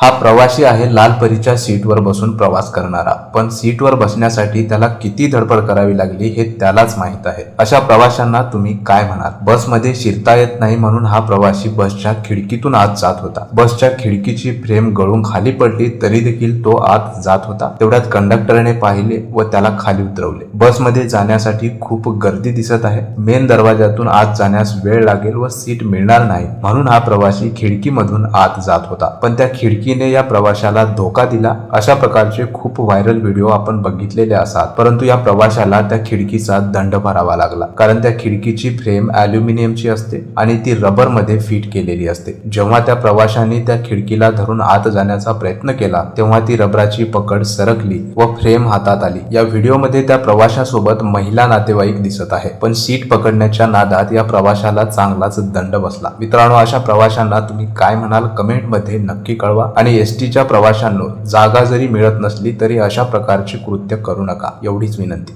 हा प्रवासी आहे लाल परीच्या सीटवर बसून प्रवास करणारा. पण सीटवर बसण्यासाठी त्याला किती धडपड करावी लागली हे त्यालाच माहीत आहे. अशा प्रवाशांना तुम्ही काय म्हणाल? बसमध्ये शिरता येत नाही म्हणून हा प्रवासी बसच्या खिडकीतून आत जात होता. बसच्या खिडकीची फ्रेम गळून खाली पडली तरी देखील तो आत जात होता. तेवढ्यात कंडक्टरने पाहिले व त्याला खाली उतरवले. बसमध्ये जाण्यासाठी खूप गर्दी दिसत आहे. मेन दरवाजातून आत जाण्यास वेळ लागेल व सीट मिळणार नाही म्हणून हा प्रवासी खिडकीमधून आत जात होता. पण त्या खिडकी चुकीने या प्रवाशाला धोका दिला. अशा प्रकारचे खूप व्हायरल व्हिडिओ आपण बघितलेले असतात परंतु या प्रवाशाला त्या खिडकीचा दंड भरावा लागला. कारण त्या खिडकीची फ्रेम अॅल्युमिनियमची असते आणि ती रबरमध्ये फिट केलेली असते. जेव्हा त्या प्रवाशाने त्या खिडकीला धरून आत जाण्याचा प्रयत्न केला तेव्हा ती रबराची पकड सरकली व फ्रेम हातात आली. या व्हिडिओमध्ये त्या प्रवाशासोबत महिला नातेवाईक दिसत आहे. पण सीट पकडण्याच्या नादात या प्रवाशाला चांगलाच दंड बसला. मित्रांनो अशा प्रवाशांना तुम्ही काय म्हणाल कमेंटमध्ये नक्की कळवा. आणि एस टीच्या प्रवाशांनो जागा जरी मिळत नसली तरी अशा प्रकारची कृत्य करू नका एवढीच विनंती.